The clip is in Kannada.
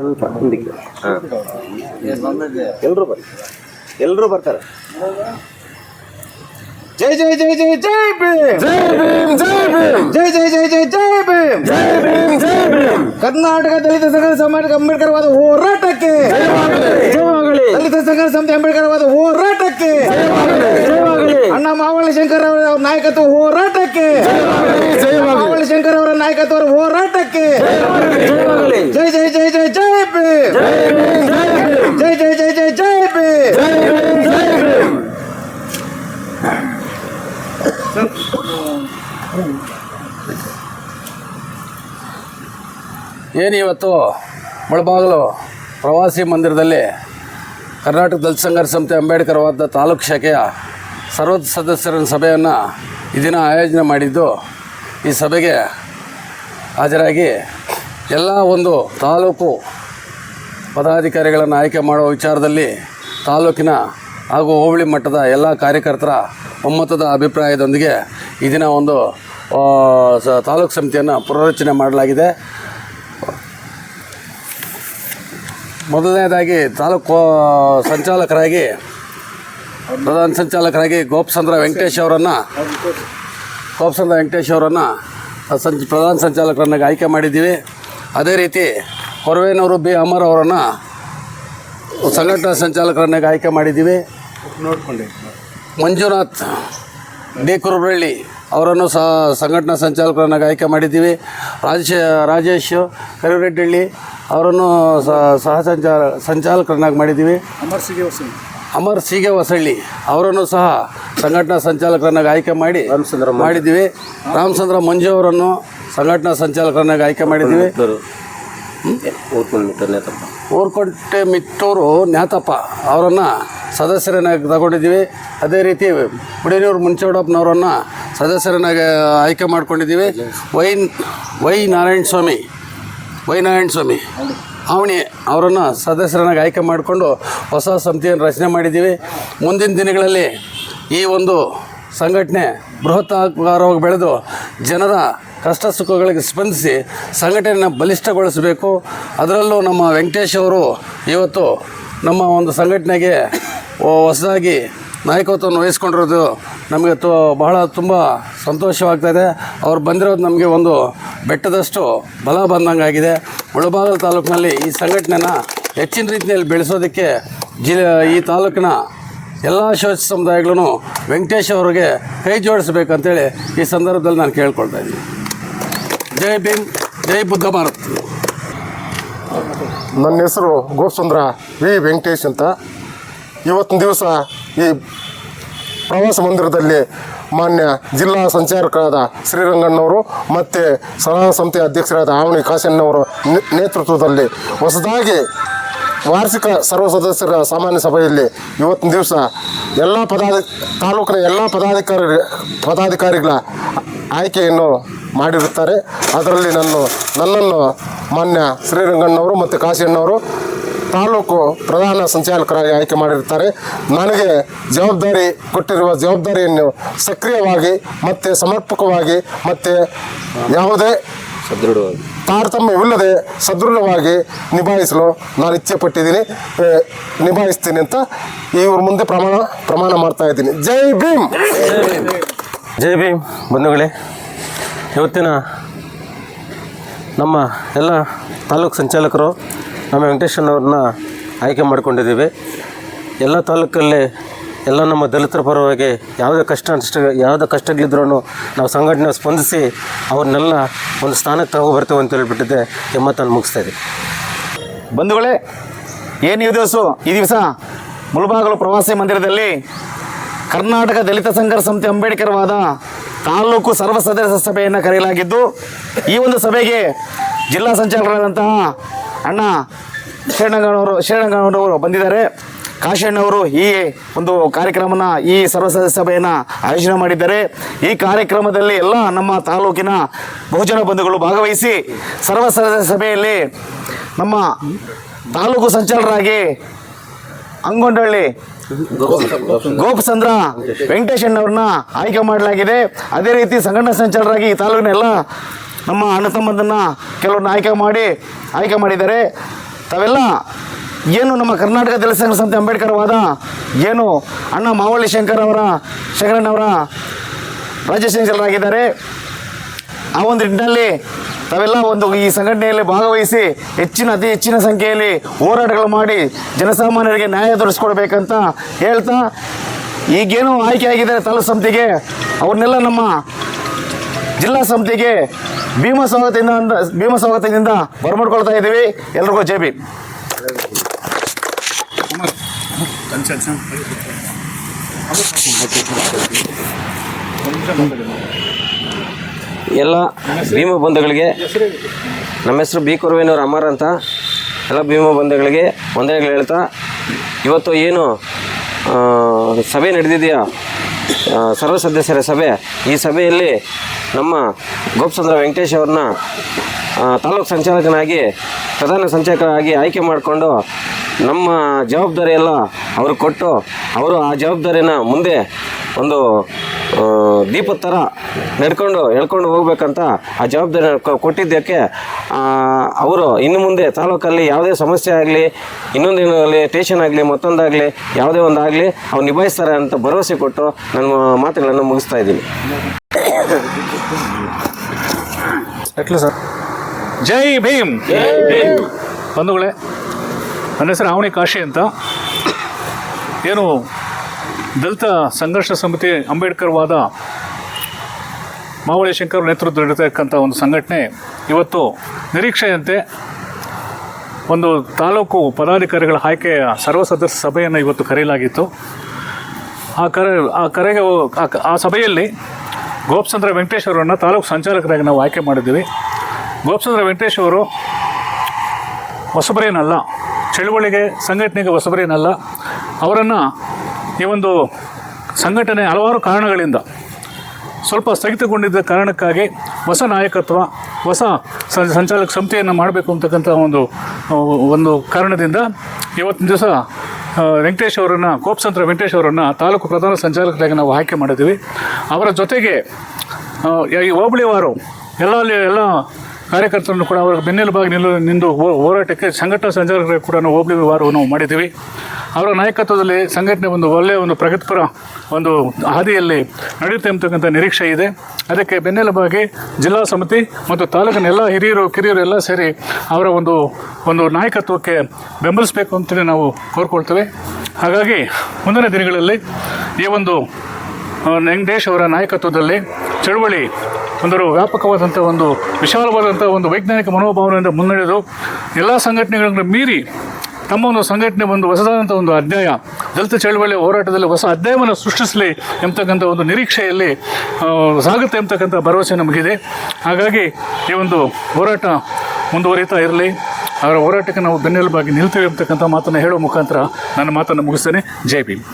ಸ್ವಲ್ಪ ಹಿಂದಕ್ಕೆ ಎಲ್ಲರೂ ಬರ್ತಾರೆ. ಎಲ್ಲರೂ ಬರ್ತಾರೆ. ಜೈ ಜೈ ಜೈ ಜೈ ಜೈ ಭೀಮ್. ಜೈ ಭೀಮ್ ಜೈ ಭೀಮ್. ಜೈ ಜೈ ಜೈ ಜೈ ಜೈ ಭೀಮ್. ಜೈ ಭೀಮ್ ಜೈ ಭೀಮ್. ಕರ್ನಾಟಕ ದಲಿತ ಸಂಘ ಸಮಾಜ ಅಂಬೇಡ್ಕರ್ ಹೋರಾಟಕ್ಕೆ ದಲಿತ ಸಂಘ ಅಂಬೇಡ್ಕರ್ ಅವರ ಹೋರಾಟಕ್ಕೆ. ಅಣ್ಣ ಮಾವಳ್ಳಿ ಶಂಕರ್ ಅವರ ನಾಯಕತ್ವ ಹೋರಾಟಕ್ಕೆ. ಮಾವಳ್ಳಿ ಶಂಕರ್ ಅವರ ನಾಯಕತ್ವ ಹೋರಾಟಕ್ಕೆ. ಜೈ ಜೈ ಜೈ ಜೈ ಜೈ ಭೀಮ್ ಜೈ ಜೈ ಜೈ ಜೈ ಜೈ ಏನಿವತ್ತು ಮುಳಬಾಗಿಲು ಪ್ರವಾಸಿ ಮಂದಿರದಲ್ಲಿ ಕರ್ನಾಟಕ ದಲಿತ ಸಂಘರ್ಷ ಸಮಿತಿ ಅಂಬೇಡ್ಕರ್ ವಾದ ತಾಲೂಕು ಶಾಖೆಯ ಸರ್ವ ಸದಸ್ಯರ ಸಭೆಯನ್ನು ಈ ದಿನ ಆಯೋಜನೆ ಮಾಡಿದ್ದು, ಈ ಸಭೆಗೆ ಹಾಜರಾಗಿ ಎಲ್ಲ ಒಂದು ತಾಲೂಕು ಪದಾಧಿಕಾರಿಗಳನ್ನು ಆಯ್ಕೆ ಮಾಡುವ ವಿಚಾರದಲ್ಲಿ ತಾಲೂಕಿನ ಹಾಗೂ ಹೋಬಳಿ ಮಟ್ಟದ ಎಲ್ಲ ಕಾರ್ಯಕರ್ತರ ಒಮ್ಮತದ ಅಭಿಪ್ರಾಯದೊಂದಿಗೆ ಈ ದಿನ ಒಂದು ತಾಲೂಕು ಸಮಿತಿಯನ್ನು ಪುನರಚನೆ ಮಾಡಲಾಗಿದೆ. ಮೊದಲನೇದಾಗಿ ತಾಲೂಕು ಸಂಚಾಲಕರಾಗಿ ಪ್ರಧಾನ ಸಂಚಾಲಕರಾಗಿ ಗೋಪಚಂದ್ರ ವೆಂಕಟೇಶ್ ಅವರನ್ನು ಗೋಪಚಂದ್ರ ವೆಂಕಟೇಶ್ ಅವರನ್ನು ಸಂಚ ಪ್ರಧಾನ ಸಂಚಾಲಕರನ್ನಾಗಿ ಆಯ್ಕೆ ಮಾಡಿದ್ದೀವಿ. ಅದೇ ರೀತಿ ಕೊರವೇನವರು ಬಿ ಅಮರ್ ಅವರನ್ನು ಸಂಘಟನಾ ಸಂಚಾಲಕರನ್ನಾಗಿ ಆಯ್ಕೆ ಮಾಡಿದ್ದೀವಿ. ಮಂಜುನಾಥ್ ಡಿ ಕುರುಬಳ್ಳಿ ಅವರನ್ನು ಸಹ ಸಂಘಟನಾ ಸಂಚಾಲಕರನ್ನಾಗಿ ಆಯ್ಕೆ ಮಾಡಿದ್ದೀವಿ. ರಾಜೇಶ್ ರಾಜೇಶ್ ಕರಿರೆಡ್ಡಳ್ಳಿ ಅವರನ್ನು ಸಹ ಸಹ ಸಂಚಾಲ ಸಂಚಾಲಕರನ್ನಾಗಿ ಮಾಡಿದ್ದೀವಿ. ಅಮರ್ ಸಿಗೆ ಹೊಸಳ್ಳಿ. ಅವರನ್ನು ಸಹ ಸಂಘಟನಾ ಸಂಚಾಲಕರನ್ನಾಗಿ ಆಯ್ಕೆ ಮಾಡಿ ರಾಮಚಂದ್ರ ಮಾಡಿದ್ದೀವಿ. ರಾಮಚಂದ್ರ ಮಂಜು ಅವರನ್ನು ಸಂಘಟನಾ ಸಂಚಾಲಕರನ್ನಾಗಿ ಆಯ್ಕೆ ಮಾಡಿದ್ದೀವಿ. ಊರ್ಕೊಂಡೆ ಮಿತ್ತೂರು ನ್ಯಾತಪ್ಪ ಅವರನ್ನು ಸದಸ್ಯರನ್ನಾಗಿ ತಗೊಂಡಿದ್ದೀವಿ. ಅದೇ ರೀತಿ ಮುಡಿನೂರು ಮುನ್ಸೋಡಪ್ಪನವರನ್ನು ಸದಸ್ಯರನ್ನಾಗಿ ಆಯ್ಕೆ ಮಾಡ್ಕೊಂಡಿದ್ದೀವಿ. Y Y Narayana Swami, Y Narayana Swami Avani ಅವರನ್ನು ಸದಸ್ಯರನ್ನಾಗಿ ಆಯ್ಕೆ ಮಾಡಿಕೊಂಡು ಹೊಸ ಸಮಿತಿಯನ್ನು ರಚನೆ ಮಾಡಿದ್ದೀವಿ. ಮುಂದಿನ ದಿನಗಳಲ್ಲಿ ಈ ಒಂದು ಸಂಘಟನೆ ಬೃಹತ್ ಆಕಾರವಾಗಿ ಬೆಳೆದು ಜನರ ಕಷ್ಟ ಸುಖಗಳಿಗೆ ಸ್ಪಂದಿಸಿ ಸಂಘಟನೆಯನ್ನು ಬಲಿಷ್ಠಗೊಳಿಸಬೇಕು. ಅದರಲ್ಲೂ ನಮ್ಮ ವೆಂಕಟೇಶ್ ಅವರು ಇವತ್ತು ನಮ್ಮ ಒಂದು ಸಂಘಟನೆಗೆ ಹೊಸದಾಗಿ ನಾಯಕತ್ವವನ್ನು ವಹಿಸ್ಕೊಂಡಿರೋದು ನಮಗೆ ತು, ಬಹಳ ತುಂಬ ಸಂತೋಷವಾಗ್ತಾಯಿದೆ. ಅವ್ರು ಬಂದಿರೋದು ನಮಗೆ ಒಂದು ಬೆಟ್ಟದಷ್ಟು ಬಲ ಬಂದಂಗಾಗಿದೆ. ಮುಳಬಾಗಿಲು ತಾಲೂಕಿನಲ್ಲಿ ಈ ಸಂಘಟನೆನ ಹೆಚ್ಚಿನ ರೀತಿಯಲ್ಲಿ ಬೆಳೆಸೋದಕ್ಕೆ ಜಿಲ್ಲೆ, ಈ ತಾಲೂಕಿನ ಎಲ್ಲ ಶೋಷ ಸಮುದಾಯಗಳೂ ವೆಂಕಟೇಶ್ ಅವರಿಗೆ ಕೈ ಜೋಡಿಸ್ಬೇಕಂತೇಳಿ ಈ ಸಂದರ್ಭದಲ್ಲಿ ನಾನು ಕೇಳ್ಕೊಳ್ತಾ ಇದ್ದೀನಿ. ಜೈ ಭೀಮ್, ಜೈ ಬುದ್ಧ ಭಾರತ್. ನನ್ನ ಹೆಸರು ಗೋಪಚಂದ್ರ ವಿ ವೆಂಕಟೇಶ್ ಅಂತ. ಇವತ್ತಿನ ದಿವಸ ಈ ಪ್ರವಾಸ ಮಂದಿರದಲ್ಲಿ ಮಾನ್ಯ ಜಿಲ್ಲಾ ಸಂಚಾಲಕರಾದ ಶ್ರೀರಂಗಣ್ಣವರು ಮತ್ತು ಸಲಹಾ ಸಮಿತಿ ಅಧ್ಯಕ್ಷರಾದ ಆವಣಿ ಕಾಶಣ್ಣವರು ನೇತೃತ್ವದಲ್ಲಿ ಹೊಸದಾಗಿ ವಾರ್ಷಿಕ ಸರ್ವ ಸದಸ್ಯರ ಸಾಮಾನ್ಯ ಸಭೆಯಲ್ಲಿ ಇವತ್ತಿನ ದಿವಸ ಎಲ್ಲ ಪದಾಧಿ, ತಾಲೂಕಿನ ಎಲ್ಲ ಪದಾಧಿಕಾರಿ, ಪದಾಧಿಕಾರಿಗಳ ಆಯ್ಕೆಯನ್ನು ಮಾಡಿರುತ್ತಾರೆ. ಅದರಲ್ಲಿ ನಾನು ನನ್ನನ್ನು ಮಾನ್ಯ ಶ್ರೀರಂಗಣ್ಣವರು ಮತ್ತು ಕಾಶಿಯಣ್ಣವರು ತಾಲೂಕು ಪ್ರಧಾನ ಸಂಚಾಲಕರಾಗಿ ಆಯ್ಕೆ ಮಾಡಿರ್ತಾರೆ ನನಗೆ ಜವಾಬ್ದಾರಿ ಕೊಟ್ಟಿರುವ ಜವಾಬ್ದಾರಿಯನ್ನು ಸಕ್ರಿಯವಾಗಿ ಮತ್ತು ಸಮರ್ಪಕವಾಗಿ ಮತ್ತು ಯಾವುದೇ ಸದೃಢವಾಗಿ ತಾರತಮ್ಯವಿಲ್ಲದೆ ಸದೃಢವಾಗಿ ನಿಭಾಯಿಸಲು ನಾನು ಇಚ್ಛೆ ಪಟ್ಟಿದ್ದೀನಿ ನಿಭಾಯಿಸ್ತೀನಿ ಅಂತ ಇವ್ರ ಮುಂದೆ ಪ್ರಮಾಣ ಪ್ರಮಾಣ ಮಾಡ್ತಾ ಇದ್ದೀನಿ. ಜೈ ಭೀಮ್! ಜೈ ಭೀಮ್ ಬಂಧುಗಳೇ, ಇವತ್ತಿನ ನಮ್ಮ ಎಲ್ಲ ತಾಲೂಕು ಸಂಚಾಲಕರು ನಮ್ಮ ವೆಂಕಟೇಶಣ್ಣವ್ರನ್ನ ಆಯ್ಕೆ ಮಾಡಿಕೊಂಡಿದ್ದೀವಿ. ಎಲ್ಲ ತಾಲೂಕಲ್ಲಿ ಎಲ್ಲ ನಮ್ಮ ದಲಿತರ ಪರವಾಗಿ ಯಾವುದೇ ಕಷ್ಟ ಅನಿಷ್ಟ ಯಾವುದೇ ಕಷ್ಟಗಳಿದ್ರೂ ನಾವು ಸಂಘಟನೆ ಸ್ಪಂದಿಸಿ ಅವ್ರನ್ನೆಲ್ಲ ಒಂದು ಸ್ಥಾನಕ್ಕೆ ತಗೊಬರ್ತೀವಿ ಅಂತ ಹೇಳ್ಬಿಟ್ಟಿದ್ದೆ. ಹೆಮ್ಮತ್ತನ್ನು ಮುಗಿಸ್ತಾ ಇದ್ದೀವಿ. ಬಂಧುಗಳೇ, ಏನು ಈ ದಿವಸ? ಈ ದಿವಸ ಮುಳಬಾಗಲು ಪ್ರವಾಸಿ ಮಂದಿರದಲ್ಲಿ ಕರ್ನಾಟಕ ದಲಿತ ಸಂಘರ್ಷ ಸಮಿತಿ ಅಂಬೇಡ್ಕರ್ ವಾದ ತಾಲೂಕು ಸರ್ವ ಸದಸ್ಯ ಸಭೆಯನ್ನು ಕರೆಯಲಾಗಿದ್ದು, ಈ ಒಂದು ಸಭೆಗೆ ಜಿಲ್ಲಾ ಸಂಚಾಲಕರಾದಂತಹ ಅಣ್ಣ ಶರಣಗಣ್ಣವರು ಶರಣಗಣ್ಣವರು ಬಂದಿದ್ದಾರೆ. ಕಾಶಣ್ಣವರು ಈ ಒಂದು ಕಾರ್ಯಕ್ರಮನ, ಈ ಸರ್ವ ಸದಸ್ಯ ಸಭೆಯನ್ನು ಆಯೋಜನೆ ಮಾಡಿದ್ದಾರೆ. ಈ ಕಾರ್ಯಕ್ರಮದಲ್ಲಿ ಎಲ್ಲ ನಮ್ಮ ತಾಲೂಕಿನ ಬಹುಜನ ಬಂಧುಗಳು ಭಾಗವಹಿಸಿ ಸರ್ವ ಸದಸ್ಯ ಸಭೆಯಲ್ಲಿ ನಮ್ಮ ತಾಲೂಕು ಸಂಚಾಲಕರಾಗಿ ಅಂಗೊಂಡಳ್ಳಿ ಗೋಪಚಂದ್ರ ವೆಂಕಟೇಶಣ್ಣವ್ರನ್ನ ಆಯ್ಕೆ ಮಾಡಲಾಗಿದೆ. ಅದೇ ರೀತಿ ಸಂಘಟನಾ ಸಂಚಾಲಕರಾಗಿ ಈ ತಾಲೂಕಿನ ಎಲ್ಲ ನಮ್ಮ ಅಣ್ಣ ತಮ್ಮದನ್ನು ಕೆಲವ್ರನ್ನ ಆಯ್ಕೆ ಮಾಡಿ, ಆಯ್ಕೆ ಮಾಡಿದ್ದಾರೆ. ತಾವೆಲ್ಲ ಏನು ನಮ್ಮ ಕರ್ನಾಟಕ ದಲಿತ ಸಂಸ್ಥೆ ಅಂಬೇಡ್ಕರ್ ವಾದ, ಏನು ಅಣ್ಣ ಮಾವಳ್ಳಿ ಶಂಕರ್ ಅವರ ಶಂಕರಣ್ಣವರ ರಾಜ್ಯ ಸಂಚಾಲಕರಾಗಿದ್ದಾರೆ ಆ ಒಂದು ನಿಟ್ಟಿನಲ್ಲಿ ತಾವೆಲ್ಲ ಒಂದು ಈ ಸಂಘಟನೆಯಲ್ಲಿ ಭಾಗವಹಿಸಿ ಹೆಚ್ಚಿನ, ಅತಿ ಹೆಚ್ಚಿನ ಸಂಖ್ಯೆಯಲ್ಲಿ ಹೋರಾಟಗಳು ಮಾಡಿ ಜನಸಾಮಾನ್ಯರಿಗೆ ನ್ಯಾಯ ತೋರಿಸ್ಕೊಡ್ಬೇಕಂತ ಹೇಳ್ತಾ ಈಗೇನು ಆಯ್ಕೆ ಆಗಿದ್ದಾರೆ ತಾಲೂಕು ಸಮಿತಿಗೆ. ಅವ್ರನ್ನೆಲ್ಲ ನಮ್ಮ ಜಿಲ್ಲಾ ಸಮಿತಿಗೆ ಭೀಮ ಸ್ವಾಗತದಿಂದ ಭೀಮ ಸ್ವಾಗತದಿಂದ ಬರಮಾಡ್ಕೊಳ್ತಾ ಇದ್ದೀವಿ. ಎಲ್ರಿಗೂ ಜೆ ಬಿ ಎಲ್ಲ ಭೀಮ ಬಂಧುಗಳಿಗೆ, ನಮ್ಮ ಹೆಸರು ಬಿ ಕುರುವೇನವ್ರ ಅಮರ್ ಅಂತ. ಎಲ್ಲ ಭೀಮ ಬಂಧುಗಳಿಗೆ ವಂದನೆಗಳು ಹೇಳ್ತಾ, ಇವತ್ತು ಏನು ಸಭೆ ನಡೆದಿದೆಯಾ? ಸರ್ವ ಸದಸ್ಯರ ಸಭೆ. ಈ ಸಭೆಯಲ್ಲಿ ನಮ್ಮ ಗೋಪಚಂದ್ರ ವೆಂಕಟೇಶ್ ಅವ್ರನ್ನ ತಾಲೂಕು ಸಂಚಾಲಕನಾಗಿ ಪ್ರಧಾನ ಸಂಚಾಲಕರಾಗಿ ಆಯ್ಕೆ ಮಾಡಿಕೊಂಡು ನಮ್ಮ ಜವಾಬ್ದಾರಿ ಎಲ್ಲ ಅವರು ಕೊಟ್ಟು ಅವರು ಆ ಜವಾಬ್ದಾರಿನ ಮುಂದೆ ಒಂದು ದೀಪದ ಥರ ನಡ್ಕೊಂಡು ಹೇಳ್ಕೊಂಡು ಹೋಗ್ಬೇಕಂತ ಆ ಜವಾಬ್ದಾರಿ ಕೊಟ್ಟಿದ್ದಕ್ಕೆ ಅವರು ಇನ್ನು ಮುಂದೆ ತಾಲೂಕಲ್ಲಿ ಯಾವುದೇ ಸಮಸ್ಯೆ ಆಗಲಿ, ಇನ್ನೊಂದು ಆಗಲಿ ಟೇಷನ್ ಆಗಲಿ, ಮತ್ತೊಂದಾಗಲಿ, ಯಾವುದೇ ಒಂದು ಆಗಲಿ ಅವ್ರು ನಿಭಾಯಿಸ್ತಾರೆ ಅಂತ ಭರವಸೆ ಕೊಟ್ಟು ನನ್ನ ಮಾತುಗಳನ್ನು ಮುಗಿಸ್ತಾ ಇದ್ದೀನಿ. ಜೈ ಭೀಮ್. ಬಂಧುಗಳೇ ನನ್ನ ಹೆಸರು ಆವಣಿ ಕಾಶಿ ಅಂತ. ಏನು ದಲಿತ ಸಂಘರ್ಷ ಸಮಿತಿ ಅಂಬೇಡ್ಕರ್ ವಾದ ಮಾವಳಿ ಶಂಕರ್ ನೇತೃತ್ವ ನಡೀತಕ್ಕಂಥ ಒಂದು ಸಂಘಟನೆ ಇವತ್ತು ನಿರೀಕ್ಷೆಯಂತೆ ಒಂದು ತಾಲೂಕು ಪದಾಧಿಕಾರಿಗಳ ಆಯ್ಕೆಯ ಸರ್ವ ಸದಸ್ಯ ಸಭೆಯನ್ನು ಇವತ್ತು ಕರೆಯಲಾಗಿತ್ತು. ಆ ಕರೆ ಆ ಕರೆಗೆ ಆ ಸಭೆಯಲ್ಲಿ ಗೋಪಚಂದ್ರ ವೆಂಕಟೇಶ್ ಅವರನ್ನು ತಾಲೂಕು ಸಂಚಾಲಕರಾಗಿ ನಾವು ಆಯ್ಕೆ ಮಾಡಿದ್ದೀವಿ. ಗೋಪಚಂದ್ರ ವೆಂಕಟೇಶ್ ಅವರು ಹೊಸಬರೇನಲ್ಲ, ಚಳುವಳಿಗೆ ಸಂಘಟನೆಗೆ ಹೊಸಬರೇನಲ್ಲ, ಅವರನ್ನು ಈ ಒಂದು ಸಂಘಟನೆ ಹಲವಾರು ಕಾರಣಗಳಿಂದ ಸ್ವಲ್ಪ ಸ್ಥಗಿತಗೊಂಡಿದ್ದ ಕಾರಣಕ್ಕಾಗಿ ಹೊಸ ನಾಯಕತ್ವ, ಹೊಸ ಸಂಚಾಲಕ ಸಮಿತಿಯನ್ನು ಮಾಡಬೇಕು ಅಂತಕ್ಕಂಥ ಒಂದು ಒಂದು ಕಾರಣದಿಂದ ಇವತ್ತಿನ ದಿವಸ ವೆಂಕಟೇಶ್ ಅವರನ್ನು ಕೋಪಸಂತ್ರ ವೆಂಕಟೇಶ್ ಅವರನ್ನು ತಾಲೂಕು ಪ್ರಧಾನ ಸಂಚಾಲಕರಾಗಿ ನಾವು ಆಯ್ಕೆ ಮಾಡಿದ್ದೀವಿ. ಅವರ ಜೊತೆಗೆ ಈ ಹೋಬಳಿವಾರು ಎಲ್ಲ ಎಲ್ಲ ಕಾರ್ಯಕರ್ತರನ್ನು ಕೂಡ ಅವರ ಬೆನ್ನೆಲುಬಾಗಿ ನಿಲ್ಲು ನಿಂದು ಹೋರಾಟಕ್ಕೆ ಸಂಘಟನಾ ಸಂಚಾಲಕರಿಗೆ ಕೂಡ ನಾವು ಹೋಬಳಿ ನಾವು ಮಾಡಿದ್ದೀವಿ. ಅವರ ನಾಯಕತ್ವದಲ್ಲಿ ಸಂಘಟನೆ ಒಂದು ಒಳ್ಳೆಯ ಒಂದು ಪ್ರಗತಿಪರ ಒಂದು ಹಾದಿಯಲ್ಲಿ ನಡೆಯುತ್ತೆ ಎಂಬತಕ್ಕಂಥ ನಿರೀಕ್ಷೆ ಇದೆ. ಅದಕ್ಕೆ ಬೆನ್ನೆಲುಬಾಗಿ ಜಿಲ್ಲಾ ಸಮಿತಿ ಮತ್ತು ತಾಲೂಕಿನ ಎಲ್ಲ ಹಿರಿಯರು, ಕಿರಿಯರು ಎಲ್ಲ ಸೇರಿ ಅವರ ಒಂದು ಒಂದು ನಾಯಕತ್ವಕ್ಕೆ ಬೆಂಬಲಿಸಬೇಕು ಅಂತಲೇ ನಾವು ಕೋರ್ಕೊಳ್ತೇವೆ. ಹಾಗಾಗಿ ಮುಂದಿನ ದಿನಗಳಲ್ಲಿ ಈ ಒಂದು ವೆಂಕಟೇಶ್ ಅವರ ನಾಯಕತ್ವದಲ್ಲಿ ಚಳುವಳಿ ಒಂದು ವ್ಯಾಪಕವಾದಂಥ ಒಂದು ವಿಶಾಲವಾದಂಥ ಒಂದು ವೈಜ್ಞಾನಿಕ ಮನೋಭಾವನೆಯಿಂದ ಮುನ್ನಡೆದು ಎಲ್ಲ ಸಂಘಟನೆಗಳನ್ನು ಮೀರಿ ತಮ್ಮ ಒಂದು ಸಂಘಟನೆ ಒಂದು ಹೊಸದಾದಂಥ ಒಂದು ಅಧ್ಯಾಯ, ದಲಿತ ಚಳುವಳಿ ಹೋರಾಟದಲ್ಲಿ ಹೊಸ ಅಧ್ಯಾಯವನ್ನು ಸೃಷ್ಟಿಸಲಿ ಎಂಬತಕ್ಕಂಥ ಒಂದು ನಿರೀಕ್ಷೆಯಲ್ಲಿ ಸಾಗುತ್ತೆ ಎಂಬತಕ್ಕಂಥ ಭರವಸೆ ನಮಗಿದೆ. ಹಾಗಾಗಿ ಈ ಒಂದು ಹೋರಾಟ ಮುಂದುವರಿತಾ ಇರಲಿ. ಅವರ ಹೋರಾಟಕ್ಕೆ ನಾವು ಬೆನ್ನೆಲುಬಾಗಿ ನಿಲ್ತೇವೆ ಎಂಬತಕ್ಕಂಥ ಮಾತನ್ನು ಹೇಳೋ ಮುಖಾಂತರ ನನ್ನ ಮಾತನ್ನು ಮುಗಿಸ್ತೇನೆ. ಜೈ ಭೀಮ್.